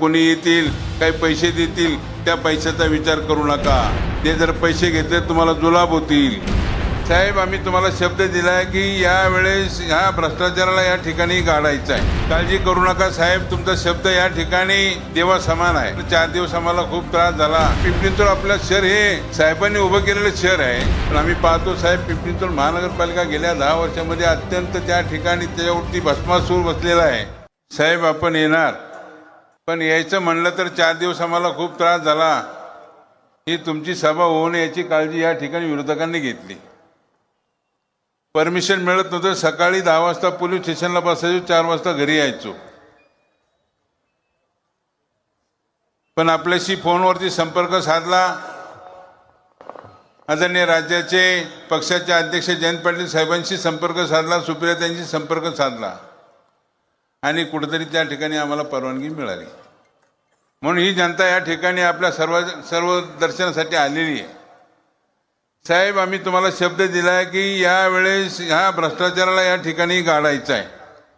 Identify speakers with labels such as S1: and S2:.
S1: कोणी येतील काही पैसे देतील त्या पैशाचा विचार करू नका. ते जर पैसे घेतले तुम्हाला जुलाब होतील. साहेब आम्ही तुम्हाला शब्द दिला आहे की या वेळेस ह्या भ्रष्टाचाराला या ठिकाणी गाडायचं आहे. काळजी करू नका साहेब तुमचा शब्द या ठिकाणी देवा समान आहे. चार दिवस आम्हाला खूप त्रास झाला. पिंपरीतून आपलं शहर हे साहेबांनी उभं केलेलं शहर आहे. पण आम्ही पाहतो साहेब पिंपरीतून महानगरपालिका गेल्या दहा वर्षामध्ये अत्यंत त्या ठिकाणी त्याच्यावरती भस्मासूर बसलेला आहे. साहेब आपण येणार. पण यायचं म्हणलं तर चार दिवस आम्हाला खूप त्रास झाला. ही तुमची सभा होऊ नये याची काळजी या ठिकाणी विरोधकांनी घेतली. परमिशन मिळत नव्हतं. सकाळी दहा वाजता पोलीस स्टेशनला बसायचो चार वाजता घरी यायचो. पण आपल्याशी फोनवरती संपर्क साधला. आदरणीय राज्याचे पक्षाचे अध्यक्ष जयंत पाटील साहेबांशी संपर्क साधला सुप्रियातांशी संपर्क साधला. आणि कुठेतरी त्या ठिकाणी आम्हाला परवानगी मिळाली. म्हणून ही जनता या ठिकाणी आपल्या सर्व सर्व दर्शनासाठी आलेली आहे. साहेब आम्ही तुम्हाला शब्द दिला आहे की या वेळेस ह्या भ्रष्टाचाराला या ठिकाणी गाडायचं आहे.